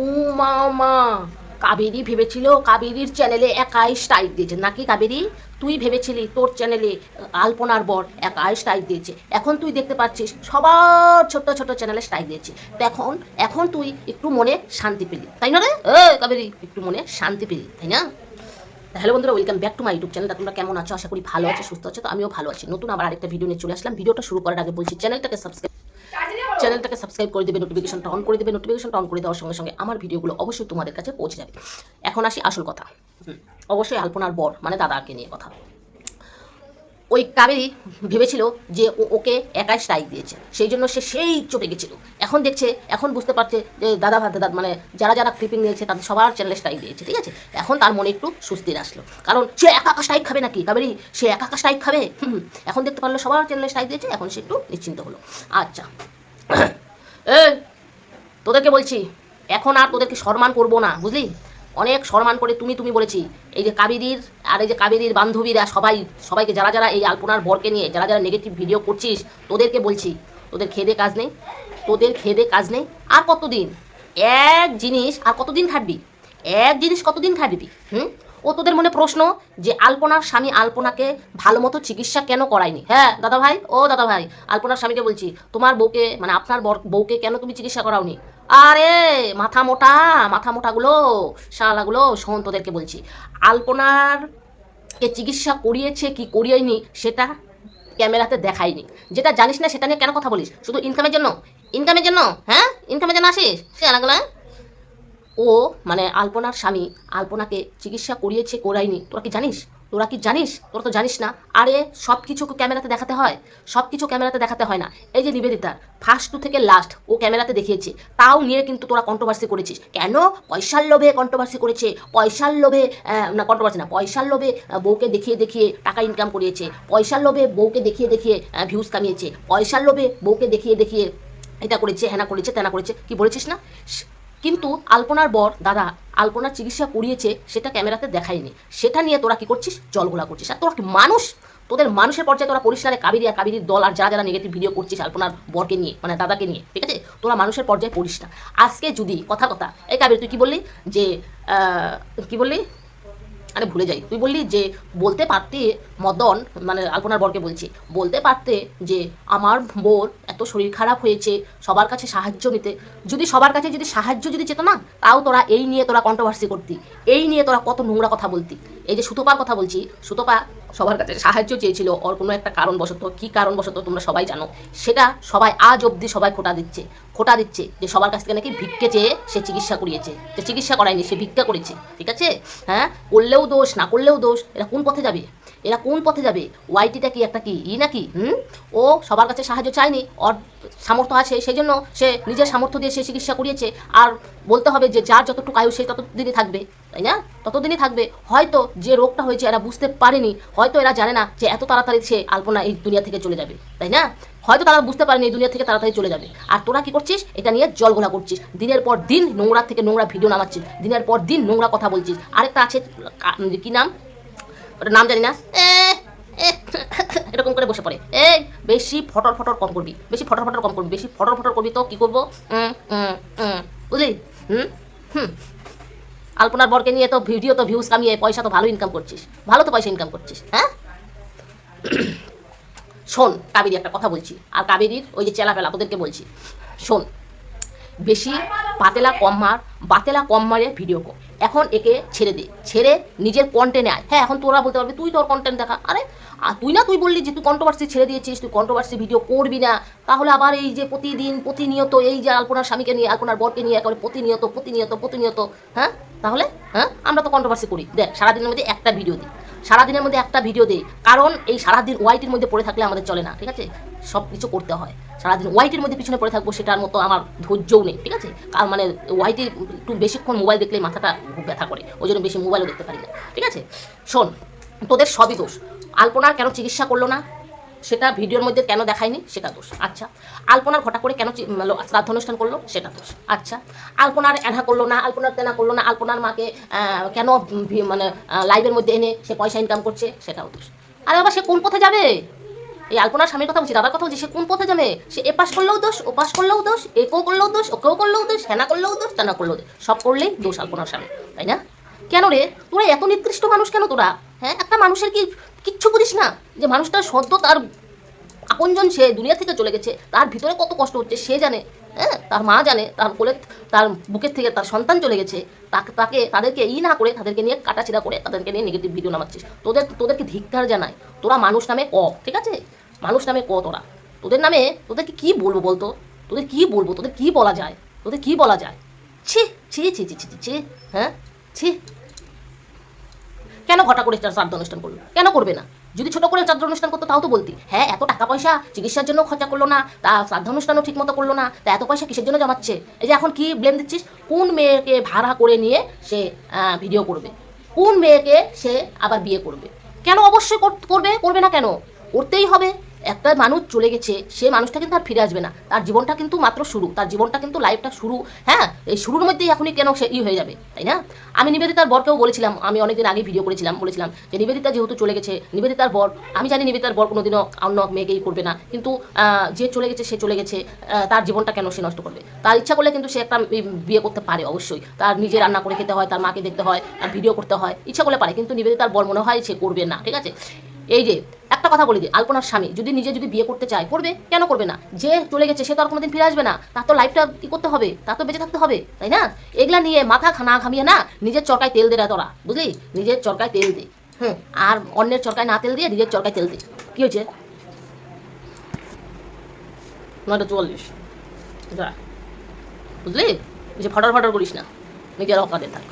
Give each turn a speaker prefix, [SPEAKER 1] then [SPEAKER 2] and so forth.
[SPEAKER 1] ও মা মা। কাবেরি ভেবেছিল কাবেরির চ্যানেলে একাই স্ট্রাইক দিয়েছে। নাকি কাবেরি? তুই ভেবেছিলি তোর চ্যানেলে আলপনার বর একাই স্ট্রাইক দিয়েছে। এখন তুই দেখতে পাচ্ছিস সবার ছোট ছোট চ্যানেলে স্ট্রাইক দিয়েছে। তো এখন তুই একটু মনে শান্তি পেলি, তাই না রে? এ কাবেরি, একটু মনে শান্তি পেলি, তাই না? হ্যালো বন্ধুরা welcome back to my YouTube চ্যানেলটা তোমরা কেমন আছো? আশা করি ভালো আছো, সুস্থ আছো, তো আমিও ভালো আছি। নতুন আবার আরেকটা ভিডিও নিয়ে চলে আসলাম। ভিডিওটা শুরু করার আগে বলছি চ্যানেলটাকে সাবস্ক্রাইব চ্যানেলটাকে সাবস্ক্রাইব করে দেবে নোটিফিকেশনটা অন করে দেবে নোটিফিকেশনটা অন করে দেওয়ার সঙ্গে সঙ্গে আমার ভিডিওগুলো অবশ্যই তোমাদের কাছে পৌঁছে যাবে। এখন আসি আসল কথা। অবশ্যই আলপনার বর মানে দাদাকে নিয়ে কথা। ওই কাবেরি ভেবেছিল যে ওকে একাই স্ট্রাইক দিয়েছে। সেই জন্য সে সেই চটে গেছিল। এখন দেখছে, এখন বুঝতে পারছে যে দাদা ভাই দাদা মানে যারা যারা ক্লিপিং নিয়েছে তাদের সবার চ্যানেলে স্ট্রাইক দিয়েছে, ঠিক আছে? এখন তার মনে একটু স্বস্তির আসলো। কারণ সে একা একা স্ট্রাইক খাবে নাকি? কাবেরি, সে একা একা স্ট্রাইক খাবে? এখন দেখতে পারল সবার চ্যানেলে স্ট্রাইক দিয়েছে, এখন সে একটু নিশ্চিন্ত হলো। আচ্ছা। এ তোদেরকে বলছি, এখন আর তোদেরকে সম্মান করব না, বুঝলি? অনেক সম্মান করে তুমি তুমি বলেছি। এই যে কাবেরীর আর এই যে কাবেরীর বান্ধবীরা সবাই, সবাইকে যারা যারা এই আলপনার বরকে নিয়ে যারা যারা নেগেটিভ ভিডিও করছিস, তোদেরকে বলছি, তোদের খেদে কাজ নেই, তোদের খেদে কাজ নেই। আর কতদিন? এক জিনিস, আর কতদিন খাটবি? এক জিনিস কতদিন খাটবি হুম? ও তোদের মনে প্রশ্ন যে আলপনার স্বামী আলপনাকে ভালো মতো চিকিৎসা কেন করায়নি? হ্যাঁ দাদা ভাই ও দাদা ভাই আলপনার স্বামীকে বলছি, তোমার বউকে মানে আপনার বউকে কেন তুমি চিকিৎসা করাওনি? আরে, মাথা মোটা, মাথা মোটাগুলো, শালাগুলো, শোন তোদেরকে বলছি। আলপনার কে চিকিৎসা করিয়েছে কি করিয়েনি সেটা ক্যামেরাতে দেখায়নি। যেটা জানিস না সেটা নিয়ে কেন কথা বলিস? শুধু ইনকামের জন্য? ইনকামের জন্য? হ্যাঁ? ইনকামের জন্য আসিস? সে আলাগুলা। ও মানে আলপনার স্বামী আলপনাকে চিকিৎসা করিয়েছে করায়নি। তোরা কি জানিস? তোরা কি জানিস? তোরা তো জানিস না। আরে সব কিছু ক্যামেরাতে দেখাতে হয়। সব কিছু ক্যামেরাতে দেখাতে হয় না। এই যে নিবেদিতার ফার্স্ট টু থেকে লাস্ট ও ক্যামেরাতে দেখিয়েছে। তাও নিয়ে কিন্তু তোরা কন্ট্রোভার্সি করেছিস। কেন? পয়সার লোভে কন্ট্রোভার্সি করেছে। পয়সার লোভে না কন্ট্রোভার্সি না, পয়সার লোভে বউকে দেখিয়ে দেখিয়ে টাকা ইনকাম করিয়েছে। পয়সার লোভে বউকে দেখিয়ে দেখিয়ে ভিউজ কামিয়েছে। পয়সার লোভে বউকে দেখিয়ে দেখিয়ে এটা করেছে, হেনা করেছে, তেনা করেছে। কি বলেছিস না? কিন্তু আলপনার বর, দাদা আলপনার চিকিৎসা করিয়েছে, সেটা ক্যামেরাতে দেখায়নি। সেটা নিয়ে তোরা কি করছিস? জলগোলা করছিস। আর তোরা কি মানুষ? তোদের মানুষের পর্যায়ে তোরা পরিষ্কারে কাবেরি আর কাবেরির দল আর যারা যারা নেগেটিভ ভিডিও করছিস আলপনার বরকে নিয়ে মানে দাদাকে নিয়ে, ঠিক আছে? তোরা মানুষের পর্যায়ে পড়িস না। আজকে যদি, কথা কথা, এই কাবেরি, তুই কি বললি? যে কি বললি? আরে ভুলে যাই। তুই বললি যে, বলতে পারতে মদন মানে আলপনার বরকে বলছি, বলতে পারতে যে, আমার বোর এত শরীর খারাপ হয়েছে, সবার কাছে সাহায্য নিতে। যদি সবার কাছে যদি সাহায্য যদি যেত না, তাও তোরা এই নিয়ে তোরা কন্ট্রোভার্সি করতি। এই নিয়ে তোরা কত নোংরা কথা বলতি। এই যে সুতোপার কথা বলছি, সুতোপা সবার কাছে সাহায্য চেয়েছিল, ওর কোনো একটা কারণবশত, কী কারণবশত তোমরা সবাই জানো? সেটা সবাই আজ অবধি সবাই খোটা দিচ্ছে খোটা দিচ্ছে যে সবার কাছ থেকে নাকি ভিক্ষে চেয়ে সে চিকিৎসা করিয়েছে, যে চিকিৎসা করায়নি, সে ভিক্ষা করেছে, ঠিক আছে? হ্যাঁ? করলেও দোষ, না করলেও দোষ এটা কোন পথে যাবে? এরা কোন পথে যাবে? ওয়াইটিটা কি, একটা কি? ই নাকি হুম? ও সবার কাছে সাহায্য চায়নি ওর সামর্থ্য আছে সেই জন্য সে নিজের সামর্থ্য দিয়ে সে চিকিৎসা করিয়েছে। আর বলতে হবে যে, যার যতটুকু আয়ু সে ততদিনই থাকবে, তাই না? ততদিনই থাকবে। হয়তো যে রোগটা হয়েছে এরা বুঝতে পারেনি, হয়তো এরা জানে না যে এত তাড়াতাড়ি সে আলপনা এই দুনিয়া থেকে চলে যাবে, তাই না? হয়তো তারা বুঝতে পারেনি এই দুনিয়া থেকে তাড়াতাড়ি চলে যাবে। আর তোরা কি করছিস? এটা নিয়ে জলগোলা করছিস। দিনের পর দিন নোংরা থেকে নোংরা ভিডিও নামাচ্ছিস। দিনের পর দিন নোংরা কথা বলছিস। আরেকটা আছে কি নাম? ওটার নাম জানি না। এরকম করে বসে পড়ে। এই বেশি ফটর ফটর কম করবি, বেশি ফটর ফটর কম করবি, বেশি ফটর ফটর করবি তো কি করব? বুঝলি? হুম? হুম। আলপনার বরকে নিয়ে তো ভিডিও তো ভিউজ কামিয়ে পয়সা তো ভালো ইনকাম করছিস। ভালো তো পয়সা ইনকাম করছিস হ্যাঁ? শোন, কাবেরি একটা কথা বলছি। আর কাবেরির ওই যে চেলাপেলা, ওদেরকে বলছি। শোন, বেশি পাতেলা কম মার, বাতেলা কম মারে ভিডিও কর। এখন একে ছেড়ে দে, ছেড়ে নিজের কন্টেন্টে আয়। হ্যাঁ এখন তোরা বলতে পারবি, তুই তোর কন্টেন্ট দেখা। আরে আর তুই না তুই বললি যে তুই কন্ট্রোভার্সি ছেড়ে দিয়েছিস, তুই কন্ট্রোভার্সি ভিডিও করবি না। তাহলে আবার এই যে প্রতিদিন প্রতিনিয়ত এই যে আলপনার স্বামীকে নিয়ে, আলপনার বরকে নিয়ে একেবারে প্রতিনিয়ত প্রতিনিয়ত প্রতিনিয়ত হ্যাঁ? তাহলে হ্যাঁ? আমরা তো কন্ট্রোভার্সি করি। দেখ, সারাদিনের মধ্যে একটা ভিডিও দিই সারাদিনের মধ্যে একটা ভিডিও দেই। কারণ এই সারাদিন ওয়াইটির মধ্যে পড়ে থাকলে আমাদের চলে না, ঠিক আছে? সব কিছু করতে হয়। সারাদিন ওয়াইটির মধ্যে পিছনে পড়ে থাকব সেটার মতো আমার ধৈর্যও নেই, ঠিক আছে? কারণ মানে ওয়াইটি একটু বেশিক্ষণ মোবাইল দেখলে মাথাটা খুব ব্যথা করে, ওই জন্য বেশি মোবাইলও দেখতে পারি না, ঠিক আছে? শোন, তোদের সবই দোষ। আলপনা কেন চিকিৎসা করল না? সেটা ভিডিওর মধ্যে কেন দেখায়নি? সেটা দোষ। আচ্ছা আলপনার ঘটা করে কেন মানে শ্রাদ্ধ অনুষ্ঠান করল? সেটা দোষ। আচ্ছা আলপনার এনা করল না, আলপনার তেনা করল না, আলপনার মাকে কেন মানে লাইভের মধ্যে এনে সে পয়সা ইনকাম করছে? সেটাও দোষ। আরে বাবা, সে কোন পথে যাবে? এই আলপনার স্বামীর কথা বলছি, দাদার কথা বলছি, সে কোন পথে যাবে? সে এ পাশ করলেও দোষ ও পাশ করলেও দোষ, একেও করলেও দোষ, ওকেও করলেও দোষ, হেনা করলেও দোষ, তেনা করলেও দোষ। সব করলেই দোষ আলপনার স্বামী, তাই না? কেন রে? তোরা এত নিকৃষ্ট মানুষ কেন তোরা? হ্যাঁ একটা মানুষের কি কিচ্ছু বুঝিস না যে মানুষটা সদ্য তার আপনজন সে দুনিয়া থেকে চলে গেছে। তার ভিতরে কত কষ্ট হচ্ছে সে জানে হ্যাঁ? তার মা জানে তার কোলে তার বুকের থেকে তার সন্তান চলে গেছে। তাকে তাকে তাদেরকে ই না করে তাদেরকে নিয়ে কাটাছিড়া করে তাদেরকে নিয়ে নেগেটিভ ভিডিও নামাচ্ছিস। তোদের তোদেরকে ধিক্কার জানায় তোরা মানুষ নামে ক ঠিক আছে? মানুষ নামে ক তোরা? তোদের নামে তোদেরকে কি বলব বলতো? তোদের কি বলব? তোদের কি বলা যায়? তোদের কি বলা যায়? ছি ছি ছি ছি ছি, ছি হ্যাঁ? ছি। কেন ঘটা করে শ্রাদ্ধ অনুষ্ঠান করল? কেন করবে না? যদি ছোট করে শ্রাদ্ধ অনুষ্ঠান করতো তাও তো বলতি। হ্যাঁ এত টাকা পয়সা চিকিৎসার জন্য খরচা করল না, তা শ্রাদ্ধ অনুষ্ঠানও ঠিক মতো করল না, তা এত পয়সা কিসের জন্য জমাচ্ছে? এই যে এখন কি ব্লেম দিচ্ছিস? কোন মেয়েকে ভাড়া করে নিয়ে সে ভিডিও করবে? কোন মেয়েকে সে আবার বিয়ে করবে? কেন অবশ্যই কর- করবে? করবে না কেন? করতেই হবে। একটা মানুষ চলে গেছে, সে মানুষটা কিন্তু আর ফিরে আসবে না। তার জীবনটা কিন্তু মাত্র শুরু, তার জীবনটা কিন্তু লাইফটা শুরু। হ্যাঁ এই শুরুর মধ্যেই এখনই কেন সে ই হয়ে যাবে, তাই না? আমি নিবেদিতার বরকেও বলেছিলাম, আমি অনেকদিন আগে ভিডিও করেছিলাম, বলেছিলাম যে নিবেদিতা যেহেতু চলে গেছে, নিবেদিতার বর, আমি জানি নিবেদিতার বর কোনোদিনও অন্য মেয়েকেই করবে না, কিন্তু যে চলে গেছে, সে চলে গেছে তার জীবনটা কেন সে নষ্ট করবে? তার ইচ্ছা করলে কিন্তু সে একটা বিয়ে করতে পারে অবশ্যই। তার নিজে রান্না করে খেতে হয়, তার মাকে দেখতে হয়, তার ভিডিও করতে হয়, ইচ্ছা করলে পারে, কিন্তু নিবেদিতার বর মনে হয় সে করবে না, ঠিক আছে? এই যে একটা কথা বলে দিই আলপনার স্বামী, যদি নিজে যদি বিয়ে করতে চায়, করবে? কেন করবে না? যে চলে গেছে, সে তো আর কোনোদিন ফিরে আসবে না। তার তো লাইফটা কি করতে হবে? তার তো বেঁচে থাকতে হবে, তাই না? এগুলা নিয়ে মাথা খানা ঘামিয়ে না, নিজের চরকায় তেল দে না তোরা, বুঝলি? নিজের চরকায় তেল দে। হুম, আর অন্যের চরকায় না তেল দিয়ে নিজের চরকায় তেল দে। কি হয়েছে? নয়টা চুয়াল্লিশ। বুঝলি? যে ফটার ফটার করিস না। নিজের অকাতে থাক।